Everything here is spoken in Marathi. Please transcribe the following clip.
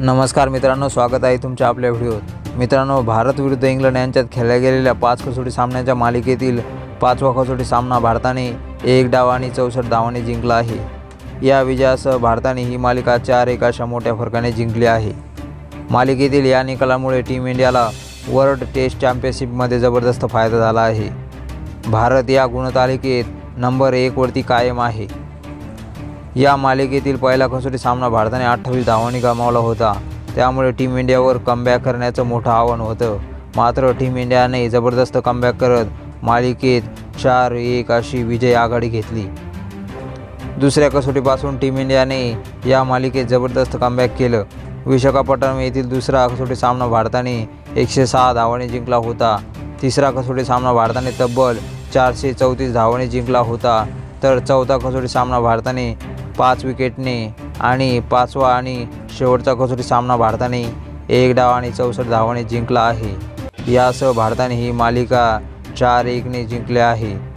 नमस्कार मित्रांनो स्वागत आहे तुमच्या आपल्या व्हिडिओत. मित्रांनो भारत विरुद्ध इंग्लंड यांच्यात खेळल्या गेलेल्या पाच कसोटी सामन्यांच्या मालिकेतील पाचवा कसोटी सामना भारताने एक डाव आणि चौसष्ट डावाने जिंकला आहे. या विजयासह भारताने ही मालिका चार एक अशा मोठ्या फरकाने जिंकली आहे. मालिकेतील या निकालामुळे टीम इंडियाला वर्ल्ड टेस्ट चॅम्पियनशिपमध्ये जबरदस्त फायदा झाला आहे. भारत या गुणतालिकेत नंबर एकवरती कायम आहे. या मालिकेतील पहिला कसोटी सामना भारताने अठ्ठावीस धावांनी गमावला होता. त्यामुळे टीम इंडियावर कमबॅक करण्याचं मोठं आव्हान होतं. मात्र टीम इंडियाने जबरदस्त कमबॅक करत मालिकेत चार एक अशी विजय आघाडी घेतली. दुसऱ्या कसोटीपासून टीम इंडियाने या मालिकेत जबरदस्त कमबॅक केलं. विशाखापट्टणम येथील दुसरा कसोटी सामना भारताने एकशे सहा धावांनी जिंकला होता. तिसरा कसोटी सामना भारताने तब्बल चारशे चौतीस धावांनी जिंकला होता. तर चौथा कसोटी सामना भारताने पाच विकेटने आणि पाचवा आणि शेवटचा कसोटी सामना भारताने एक डाव आणि चौसष्ट धावाने जिंकला आहे. यासह भारताने ही मालिका चार एकने जिंकली आहे.